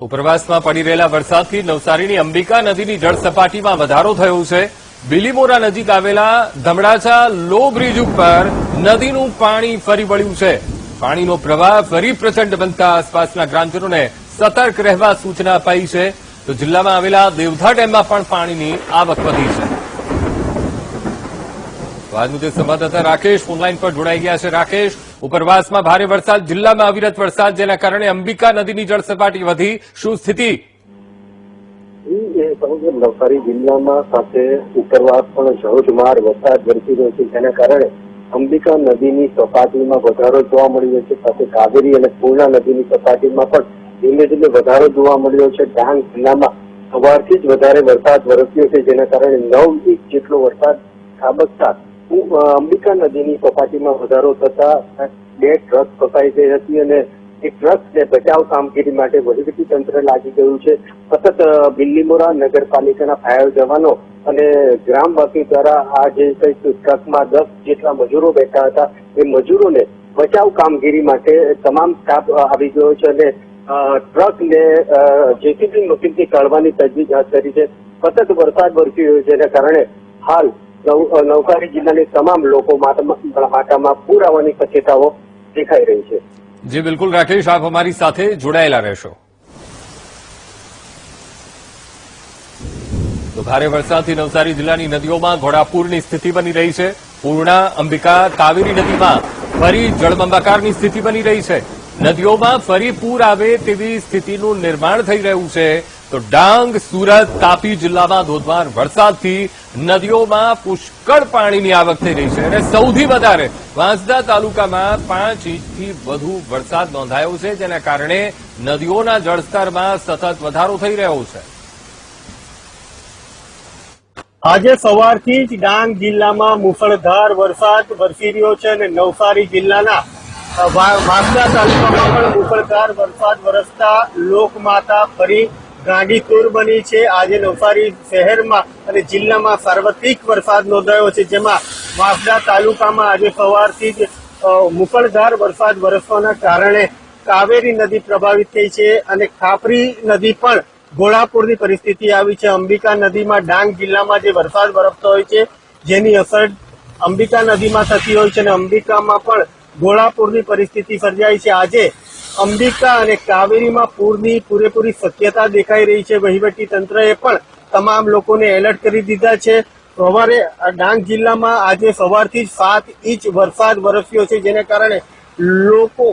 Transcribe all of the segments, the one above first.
ઉપરવાસમાં પડી રહેલા વરસાદથી નવસારીની અંબિકા નદીની જળ સપાટીમાં વધારો થયો છે. બિલીમોરા નજીક આવેલા ધમડાચા લો બ્રિજ ઉપર નદીનું પાણી ફરી વળ્યું છે. પાણીનો પ્રવાહ ફરી પ્રચંડ બનતા આસપાસના ગ્રામજનોને સતર્ક રહેવા સૂચના અપાઈ છે. તો જિલ્લામાં આવેલા દેવધા ડેમમાં પણ પાણીની આવક વધી છે. તો મુજબ સંવાદદાતા રાકેશ ફોનલાઈન પર જોડાઈ ગયા છે. રાકેશ, ઉપરવાસમાં ભારે વરસાદ, જિલ્લામાં અવિરત વરસાદ, જેના કારણે અંબિકા નદીની જળસપાટી વધી. શું સ્થિતિ? નવસારી જિલ્લામાં સાથે ઉપરવાસ પણ ધોધમાર વરસાદ વરસી રહ્યો છે, જેના કારણે અંબિકા નદીની સપાટીમાં વધારો જોવા મળી રહ્યો છે. સાથે કાવેરી અને પૂર્ણા નદીની સપાટીમાં પણ ધીમે ધીમે વધારો જોવા મળ્યો છે. ડાંગ જિલ્લામાં સવારથી જ વધારે વરસાદ વરસ્યો છે, જેના કારણે નવ ઇંચ જેટલો વરસાદ, ખાબકતા અંબિકા નદીની સપાટીમાં વધારો થતા બે ટ્રક ફસાઈ ગઈ હતી અને એ ટ્રકને બચાવ કામગીરી માટે વહીવટી તંત્ર લાગી ગયું છે. સતત બિલ્લીમોરા નગરપાલિકાના ફાયર જવાનો અને ગ્રામવાસી દ્વારા આ જે કઈ ટ્રકમાં દસ જેટલા મજૂરો બેઠા હતા, એ મજૂરોને બચાવ કામગીરી માટે તમામ સ્ટાફ આવી ગયો છે અને ટ્રકને જેસીબી મશીનથી કાઢવાની તજવીજ હાથ ધરી છે. સતત વરસાદ વરસી રહ્યો છે, જેના કારણે હાલ નવસારી જિલ્લાની તમામ લોકો માટામાં પૂર શક્યતાઓ દેખાઈ રહી છે. જી, બિલકુલ, રાકેશ, આપ અમારી સાથે જોડાયેલા રહેશો. તો ભારે વરસાદથી નવસારી જિલ્લાની નદીઓમાં ઘોડાપૂરની સ્થિતિ બની રહી છે. પૂર્ણા, અંબિકા, કાવેરી નદીમાં ફરી જળબંબાકારની સ્થિતિ બની રહી છે. નદીઓમાં ફરી પૂર આવે તેવી સ્થિતિનું નિર્માણ થઈ રહ્યું છે. તો ડાંગ, સુરત, તાપી જિલ્લામાં ધોધમાર વરસાદથી નદીઓમાં પુષ્કળ પાણીની આવક થઈ રહી છે અને સૌથી વધારે વાંસદા તાલુકામાં પાંચ ઇંચથી વધુ વરસાદ નોંધાયો છે, જેના કારણે નદીઓના જળસ્તરમાં સતત વધારો થઈ રહ્યો છે. આજે સવારથી જ ડાંગ જિલ્લામાં મુસળધાર વરસાદ વરસી રહ્યો છે અને નવસારી જિલ્લાના વાંસદા તાલુકામાં પણ મુસળધાર વરસાદ વરસતા લોકમાતા ફરી ગાંડીતુર બની છે. આજે નવસારી શહેરમાં અને જિલ્લામાં સાર્વત્રિક વરસાદ નોંધાયો છે, જેમાં વાંસદા તાલુકામાં આજે સવારથી જ મુકળધાર વરસાદ વરસવાના કારણે કાવેરી નદી પ્રભાવિત થઈ છે અને ખાપરી નદી પણ ઘોડાપુરની પરિસ્થિતિ આવી છે. અંબિકા નદીમાં ડાંગ જિલ્લામાં જે વરસાદ વરસતો હોય છે, જેની અસર અંબિકા નદીમાં થતી હોય છે અને અંબિકામાં પણ ઘોડાપુરની પરિસ્થિતિ સર્જાઈ છે. આજે અંબિકા અને કાવેરીમાં પૂરની પૂરેપૂરી શક્યતા દેખાઈ રહી છે. વહીવટી તંત્રએ પણ તમામ લોકોને એલર્ટ કરી દીધા છે. સવારે ડાંગ જિલ્લામાં આજે સવારથી જ સાત ઇંચ વરસાદ વરસ્યો છે, જેને કારણે લોકો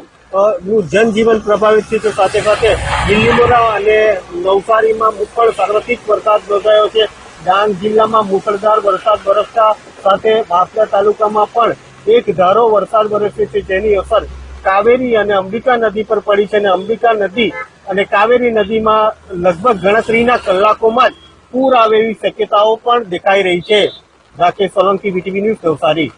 નું જનજીવન પ્રભાવિત થયું છે. સાથે સાથે બિલ્લીમોરા અને નવસારીમાં પણ સાર્વત્રિક વરસાદ નોંધાયો છે. ડાંગ જિલ્લામાં મુસળધાર વરસાદ વરસતા સાથે વાંસદા તાલુકામાં પણ એક ધારો વરસાદ વરસ્યો છે, જેની અસર કાવેરી અને અંબિકા નદી પર પડી છે અને અંબિકા નદી અને કાવેરી નદીમાં લગભગ ગણતરીના કલાકોમાં જ પૂર આવે એવી શક્યતાઓ પણ દેખાઈ રહી છે. Rakesh Solanki VTV news Navsari.